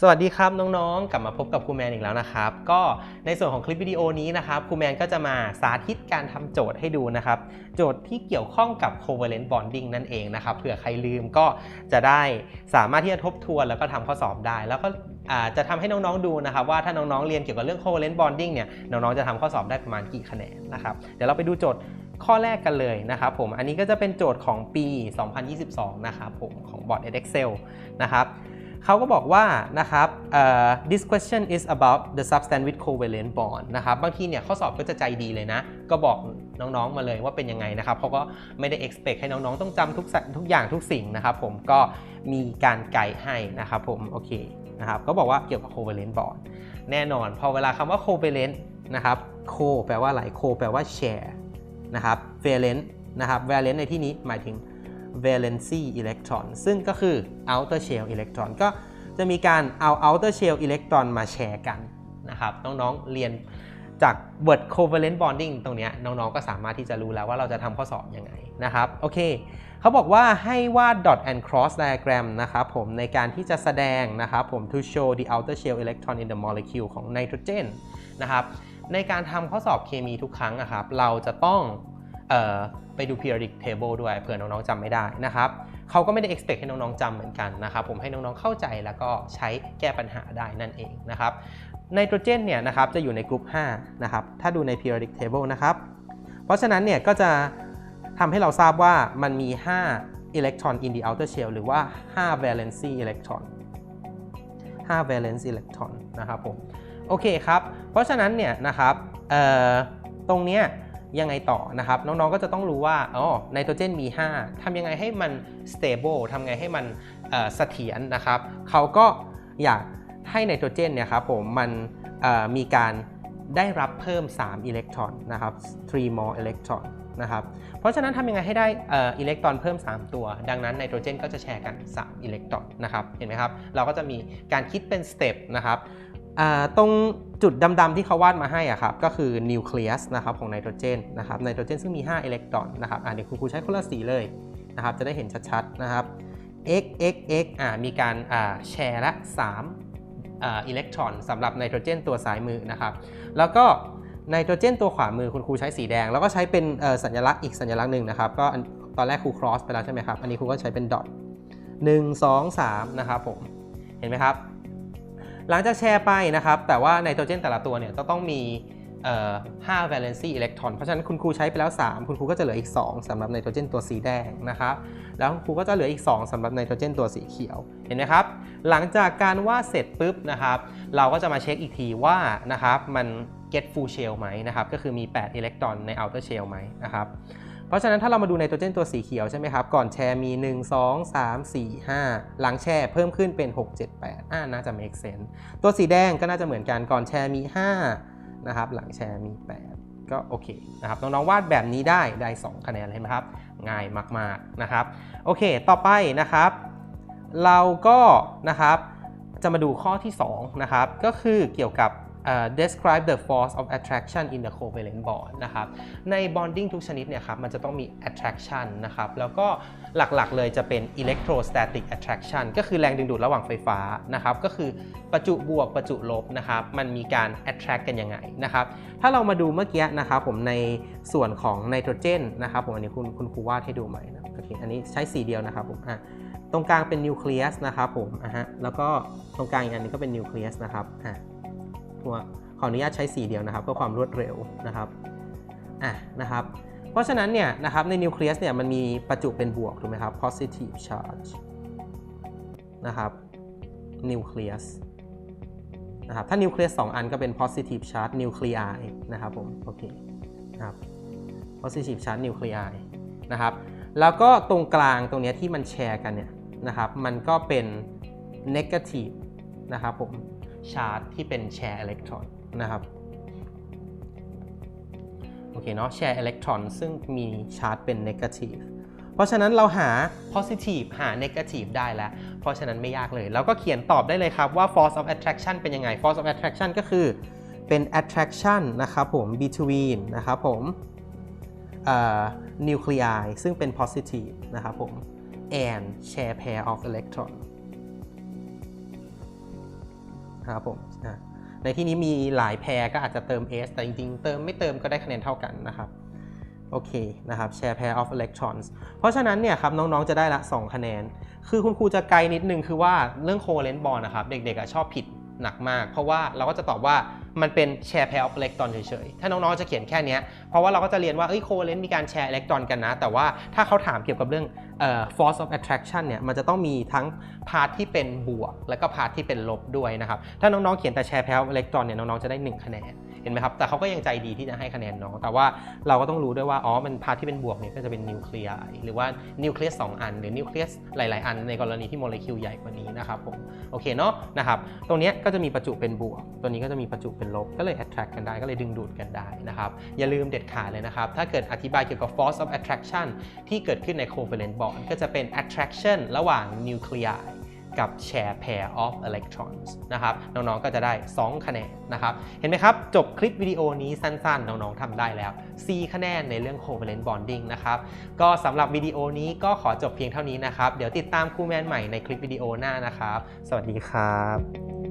สวัสดีครับน้องๆ กลับมาพบกับครูแมนอีกแล้วนะครับ ก็ในส่วนของคลิปวิดีโอนี้นะครับครูแมนก็จะมาสาธิตการทำโจทย์ให้ดูนะครับ โจทย์ที่เกี่ยวข้องกับ covalent bonding นั่นเองนะครับเผื่อใครลืมก็จะได้สามารถที่จะทบทวนแล้วก็ทำข้อสอบได้ แล้วก็จะทำให้น้องๆดูนะครับ ว่าถ้าน้องๆเรียนเกี่ยวกับเรื่อง covalent bonding เนี่ยน้องๆจะทำข้อสอบได้ประมาณกี่คะแนนนะครับเดี๋ยวเราไปดูโจทย์ข้อแรกกันเลยนะครับผมอันนี้ก็จะเป็นโจทย์ของปี 2022 นะครับผมของบอร์ด Excel นะครับ เขาก็บอกว่านะครับเอ่อ this question is about the substance with covalent bond นะครับบางทีเนี่ยข้อสอบก็จะใจดีเลยนะ ก็บอกน้องๆมาเลยว่าเป็นยังไงนะครับเขาก็ไม่ได้ expect ให้น้องๆ ต้องจำทุกสัทุกอย่างทุกสิ่งนะครับผมก็มีการไกด์ให้นะครับผมโอเคนะครับก็บอกว่าเกี่ยวกับ covalent bond แน่นอน พอเวลาคำว่า covalent นะครับ co แปลว่าอะไร co แปลว่า share นะครับ valent นะครับ valent ในที่นี้หมายถึง valency electron ซึ่งก็คือ outer shell electron ก็จะมีการเอา outer shell electron มาแชร์กันนะครับน้องๆเรียนจาก word covalent bonding ตรงนี้น้องๆก็สามารถที่จะรู้แล้วว่าเราจะทำข้อสอบยังไงนะครับโอเคเขาบอกว่าให้วาด dot and cross diagram นะครับผมในการที่จะแสดงนะครับผม to show the outer shell electron in the molecule ของไนโตรเจนนะครับในการทำข้อสอบเคมีทุกครั้งนะครับเราจะต้องเออ ไปดู periodic table ด้วยเผื่อน้องๆจำไม่ได้นะครับเขาก็ไม่ได้ expect ให้น้องๆจำเหมือนกันนะครับผมให้น้องๆเข้าใจแล้วก็ใช้แก้ปัญหาได้นั่นเองนะครับไนโตรเจนเนี่ยนะครับจะอยู่ในกลุ่ม5นะครับถ้าดูใน periodic table นะครับเพราะฉะนั้นเนี่ยก็จะทำให้เราทราบว่ามันมี 5 electron in the outer shell หรือว่า 5 valency electron 5 valence electron นะครับผมโอเคครับ เพราะฉะนั้นเนี่ยนะครับตรงเนี้ย ยังไงต่อนะครับ น้องๆก็จะต้องรู้ว่าอ๋อไนโตรเจนมี 5ทำยังไงให้มัน stable ทำไงให้มันเสถียรนะครับเขาก็อยากให้ไนโตรเจนเนี่ยครับผมมันมีการได้รับเพิ่ม 3 อิเล็กตรอนนะครับ3 more electron นะครับ เพราะฉะนั้นทำยังไงให้ได้อิเล็กตรอนเพิ่ม 3 ตัว ดังนั้นไนโตรเจนก็จะแชร์กัน 3 อิเล็กตรอนนะครับ เห็นไหมครับ เราก็จะมีการคิดเป็นสเต็ปนะครับ ตรงจุดดำๆที่เขาวาดมาให้อะครับก็คือนิวเคลียสนะครับของไนโตรเจนนะครับไนโตรเจนซึ่งมี 5 อิเล็กตรอนนะครับอ่าเดี๋ยวครูใช้คนละสีเลยนะครับจะได้เห็นชัดๆนะครับ x x x อ่ามีการอ่าแชร์ละ3อ่าอิเล็กตรอนสำหรับไนโตรเจนตัวซ้ายมือนะครับแล้วก็ไนโตรเจนตัวขวามือคุณครูใช้สีแดง แล้วก็ใช้เป็นสัญลักษณ์อีกสัญลักษณ์หนึ่งนะครับก็ตอนแรกครู cross ไปแล้วใช่ไหมครับอันนี้ครูก็ใช้เป็นดอท1 2 3นะครับผมเห็นไหมครับ หลังจากแชร์ไปนะครับ แต่ว่าไนโตรเจนแต่ละตัวเนี่ยจะต้องมี5 valency electron เพราะฉะนั้นคุณครูใช้ไปแล้ว 3 คุณครูก็จะเหลืออีก 2สำหรับไนโตรเจนตัวสีแดงนะครับ แล้วคุณครูก็จะเหลืออีก 2สำหรับไนโตรเจนตัวสีเขียว เห็นไหมครับ หลังจากการวาดเสร็จปุ๊บนะครับ เราก็จะมาเช็คอีกทีว่านะครับมัน get full shell ไหมนะครับ ก็คือมี8อิเล็กตรอนใน outer shell ไหมนะครับ เพราะฉะนั้นถ้าเรามาดูไนโตรเจนตัวสีเขียวใช่ไหมครับ ก่อนแชร์มี 1 2 3 4 5 หลังแชร์เพิ่มขึ้นเป็น 6 7 8อ่าน่าจะ make sense ตัวสีแดงก็น่าจะเหมือนกันก่อนแชร์มี 5 นะครับ หลังแชร์มี 8 ก็โอเคนะครับ น้องๆวาดแบบนี้ได้ได้ 2 คะแนนเลยไหมครับ ง่ายมากๆนะครับ โอเค ต่อไปนะครับ เราก็นะครับจะมาดูข้อที่2นะครับก็คือเกี่ยวกับ describe the force of attraction in the covalent bond นะครับใน bonding ทุกชนิดเนี่ยครับมันจะต้องมี attraction นะครับแล้วก็หลักๆเลยจะเป็น electrostatic attraction ก็คือแรงดึงดูดระหว่างไฟฟ้านะครับก็คือประจุบวกประจุลบนะครับมันมีการ attract กันยังไงนะครับถ้าเรามาดูเมื่อกี้นะครับผมในส่วนของไนโตรเจนนะครับผมอันนี้คุณคุณครูวาดให้ดูใหม่นะโอเคอันนี้ใช้สีเดียวนะครับผมอะตรงกลางเป็นนิวเคลียสนะครับผมอะฮะแล้วก็ตรงกลางอีกอันนี้ก็เป็นนิวเคลียสนะครับอะ ขออนุญาตใช้สีเดียวนะครับเพื่อความรวดเร็วนะครับอะนะครับ เพราะฉะนั้นเนี่ยนะครับในนิวเคลียสเนี่ยมันมีประจุเป็นบวกถูกไหมครับ positive charge นะครับนิวเคลียสนะครับถ้านิวเคลียส2อันก็เป็น positive charge nuclei นะครับผมโอเคนะครับ positive charge nuclei นะครับแล้วก็ตรงกลางตรงนี้ที่มันแชร์กันเนี่ยนะครับมันก็เป็น negative นะครับผม ชาร์จที่เป็นแชร์อิเล็กตรอนนะครับโอเคเนาะแชร์อิเล็กตรอนซึ่งมีชาร์จเป็นเนกาทีฟเพราะฉะนั้นเราหา positive หา negative ได้แล้ว เพราะฉะนั้นไม่ยากเลย เราก็เขียนตอบได้เลยครับว่า force of attraction เป็นยังไง force of attraction ก็คือเป็น attraction นะครับผม between นะครับผม nuclei ซึ่งเป็น positive นะครับผม and share pair of electron นะครับผมอะในที่นี้มีหลายแพรก็อาจจะเติม S แต่จริงๆ เติมไม่เติมก็ได้คะแนนเท่ากันนะครับโอเคนะครับ share pair of electrons เพราะฉะนั้นเนี่ยครับน้องๆ จะได้ละ 2 คะแนน คือคุณครูจะไกลนิดนึงคือว่าเรื่อง covalent bond นะครับ เด็กๆชอบผิด หนักมาก เพราะว่าเราก็จะตอบว่ามันเป็น share pair of electron เฉยๆ ถ้าน้องๆ จะเขียนแค่นี้เพราะว่าเราก็จะเรียนว่าเอ้ย covalent มีการแชร์อิเล็กตรอนกันนะ แต่ว่าถ้าเขาถามเกี่ยวกับเรื่องเอ่อ force of attraction เนี่ย มันจะต้องมีทั้งพาร์ทที่เป็นบวก และก็พาร์ทที่เป็นลบด้วยนะครับ ถ้าน้องๆ เขียนแต่ share pair of electron เนี่ย น้องๆ จะได้ 1 คะแนน ห็นไหมครับ แต่เขาก็ยังใจดีที่จะให้คะแนนน้อง แต่ว่าเราก็ต้องรู้ด้วยว่า อ๋อ มันพาร์ทที่เป็นบวกเนี่ยก็จะเป็นนิวเคลียร์ หรือว่านิวเคลียสสองอัน หรือนิวเคลียสหลาย ๆ อันในกรณีที่โมเลกุลใหญ่กว่านี้นะครับผม โอเคเนาะ นะครับ ตรงนี้ก็จะมีประจุเป็นบวก ตัวนี้ก็จะมีประจุเป็นลบ ก็เลย attract กันได้ ก็เลยดึงดูดกันได้นะครับ อย่าลืมเด็ดขาดเลยนะครับ ถ้าเกิดอธิบายเกี่ยวกับ force of attraction ที่เกิดขึ้นใน covalent bond ก็จะเป็น attraction ระหว่างนิวเคลียร์ กับ share pair of electrons นะครับน้องๆก็จะได้ 2 คะแนนนะครับเห็นไหมครับ จบคลิปวิดีโอนี้สั้นๆ น้องๆทำได้แล้ว 4 คะแนนในเรื่อง covalent bonding นะครับก็สำหรับวิดีโอนี้ก็ขอจบเพียงเท่านี้นะครับ เดี๋ยวติดตามครูแมนใหม่ในคลิปวิดีโอหน้านะครับ สวัสดีครับ